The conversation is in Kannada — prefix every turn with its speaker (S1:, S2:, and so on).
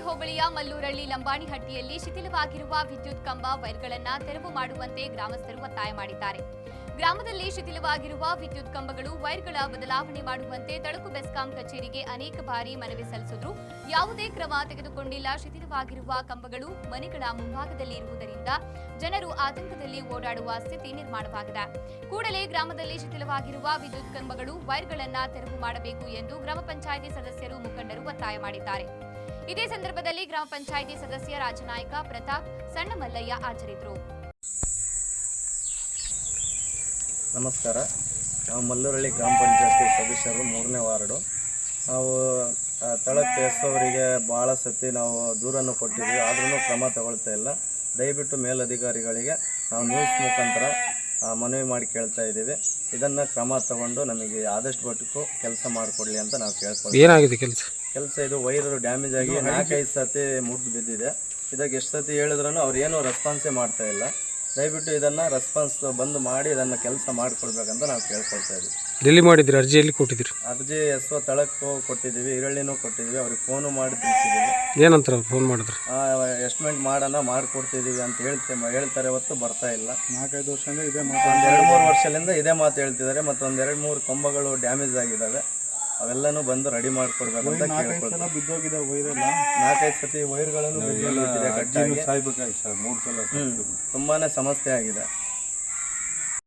S1: ಲಂಬಾಣಿಹಟ್ಟಿಯಲ್ಲಿ ಶಿಥಿಲವಾಗಿರುವ ವಿದ್ಯುತ್ ಕಂಬ ವೈರ್ಗಳನ್ನು ತೆರವು ಮಾಡುವಂತೆ ಗ್ರಾಮಸ್ಥರು ಒತ್ತಾಯ ಮಾಡಿದ್ದಾರೆ. ಗ್ರಾಮದಲ್ಲಿ ಶಿಥಿಲವಾಗಿರುವ ವಿದ್ಯುತ್ ಕಂಬಗಳು ವೈರ್ಗಳ ಬದಲಾವಣೆ ಮಾಡುವಂತೆ ತಳಕು ಬೆಸ್ಕಾಂ ಕಚೇರಿಗೆ ಅನೇಕ ಬಾರಿ ಮನವಿ ಸಲ್ಲಿಸಿದ್ರು. ಯಾವುದೇ ಕ್ರಮ ತೆಗೆದುಕೊಂಡಿಲ್ಲ. ಶಿಥಿಲವಾಗಿರುವ ಕಂಬಗಳು ಮನೆಗಳ ಮುಂಭಾಗದಲ್ಲಿ ಇರುವುದರಿಂದ ಜನರು ಆತಂಕದಲ್ಲಿ ಓಡಾಡುವ ಸ್ಥಿತಿ ನಿರ್ಮಾಣವಾಗಿದೆ. ಕೂಡಲೇ ಗ್ರಾಮದಲ್ಲಿ ಶಿಥಿಲವಾಗಿರುವ ವಿದ್ಯುತ್ ಕಂಬಗಳು ವೈರ್ಗಳನ್ನು ತೆರವು ಮಾಡಬೇಕು ಎಂದು ಗ್ರಾಮ ಪಂಚಾಯಿತಿ ಸದಸ್ಯರು ಮುಖಂಡರು ಒತ್ತಾಯ ಮಾಡಿದ್ದಾರೆ. ಇದೇ ಸಂದರ್ಭದಲ್ಲಿ ಗ್ರಾಮ ಪಂಚಾಯಿತಿ ಸದಸ್ಯ ರಾಜನಾಯಕ ಪ್ರತಾಪ್ ಸಣ್ಣ ಮಲ್ಲಯ್ಯ ಹಾಜರಿದ್ದರು.
S2: ನಮಸ್ಕಾರ. ನಾವು ಮಲ್ಲೂರಳ್ಳಿ ಗ್ರಾಮ ಪಂಚಾಯತಿ ಸದಸ್ಯರು ಮೂರನೇ ವಾರ್ಡು. ನಾವು ತಳಕ್ಕೆ ಭಾಳ ಸತಿ ನಾವು ದೂರನ್ನು ಕೊಟ್ಟಿದ್ವಿ. ಆದ್ರೂ ಕ್ರಮ ತಗೊಳ್ತಾ ಇಲ್ಲ. ದಯವಿಟ್ಟು ಮೇಲಧಿಕಾರಿಗಳಿಗೆ ನಾವು ನ್ಯೂಸ್ ಮುಖಾಂತರ ಮನವಿ ಮಾಡಿ ಕೇಳ್ತಾ ಇದ್ದೀವಿ. ಇದನ್ನು ಕ್ರಮ ತಗೊಂಡು ನಮಗೆ ಆದಷ್ಟು ಮಟ್ಟಕ್ಕೂ ಕೆಲಸ ಮಾಡಿಕೊಡ್ಲಿ ಅಂತ ನಾವು ಕೇಳ್ಕೊಳ್ತೀವಿ.
S3: ಏನಾಗಿದೆ ಕೆಲಸ?
S2: ಕೆಲಸ ಇದು ವೈರ್ ಡ್ಯಾಮೇಜ್ ಆಗಿ ನಾಲ್ಕೈದು ಸತಿ ಮುರಿದು ಬಿದ್ದಿದೆ. ಇದಕ್ಕೆ ಎಷ್ಟು ಸತಿ ಹೇಳಿದ್ರೂ ಅವ್ರು ಏನೂ ರೆಸ್ಪಾನ್ಸೇ ಮಾಡ್ತಾ ಇಲ್ಲ. ದಯವಿಟ್ಟು ಇದನ್ನು ರೆಸ್ಪಾನ್ಸ್ ಬಂದು ಮಾಡಿ ಇದನ್ನು ಕೆಲಸ ಮಾಡಿಕೊಡ್ಬೇಕಂತ ನಾವು ಕೇಳ್ಕೊಳ್ತಾ ಇದ್ದೀವಿ
S3: ಎಲ್ಲಿ ಮಾಡಿದ್ರಿ ಅರ್ಜಿಯಲ್ಲಿ ಕೊಟ್ಟಿದ್ರಿ
S2: ಅರ್ಜಿ ಎಷ್ಟೋ ತಳಕ್ಕೂ ಕೊಟ್ಟಿದ್ದೀವಿ ಈರುಳ್ಳಿನೂ ಕೊಟ್ಟಿದ್ದೀವಿ ಅವ್ರಿಗೆ ಫೋನು ಮಾಡಿ ತಿಳಿಸಿದ್ದೀವಿ.
S3: ಏನಂತಾರೆ ಅವ್ರು ಫೋನ್ ಮಾಡಿದ್ರು?
S2: ಎಸ್ಟಿಮೇಟ್ ಮಾಡೋಣ ಮಾಡಿಕೊಡ್ತಿದ್ದೀವಿ ಅಂತ ಹೇಳ್ತೆ ಹೇಳ್ತಾರೆ ಹೊತ್ತು ಬರ್ತಾ ಇಲ್ಲ.
S4: ನಾಲ್ಕೈದು ವರ್ಷದಿಂದ ಇದೇ
S2: ಒಂದು ಎರಡು ಮೂರು ವರ್ಷದಿಂದ ಇದೇ ಮಾತು ಹೇಳ್ತಿದ್ದಾರೆ ಮತ್ತು ಒಂದು ಎರಡು ಮೂರು ಕಂಬಗಳು ಡ್ಯಾಮೇಜ್ ಆಗಿದ್ದಾವೆ. ಅವೆಲ್ಲನೂ ಬಂದು ರೆಡಿ ಮಾಡ್ಕೊಡ್ಬೇಕು ಅಂತ
S4: ಸಲ ಬಿದ್ದೋಗಿದೆ ವೈರೆಲ್ಲ.
S2: ನಾಲ್ಕೈದು ಸತಿ ವೈರ್ಗಳನ್ನು ಬಿದ್ದಿದೆ ಗಟ್ಟಿಯಾಗಿ
S4: ಸಾಯ್ಬೇಕಾಗಿ ಸರ್ ಮೂರು ಸಲ
S2: ಹ್ಮ್. ತುಂಬಾನೇ ಸಮಸ್ಯೆ ಆಗಿದೆ.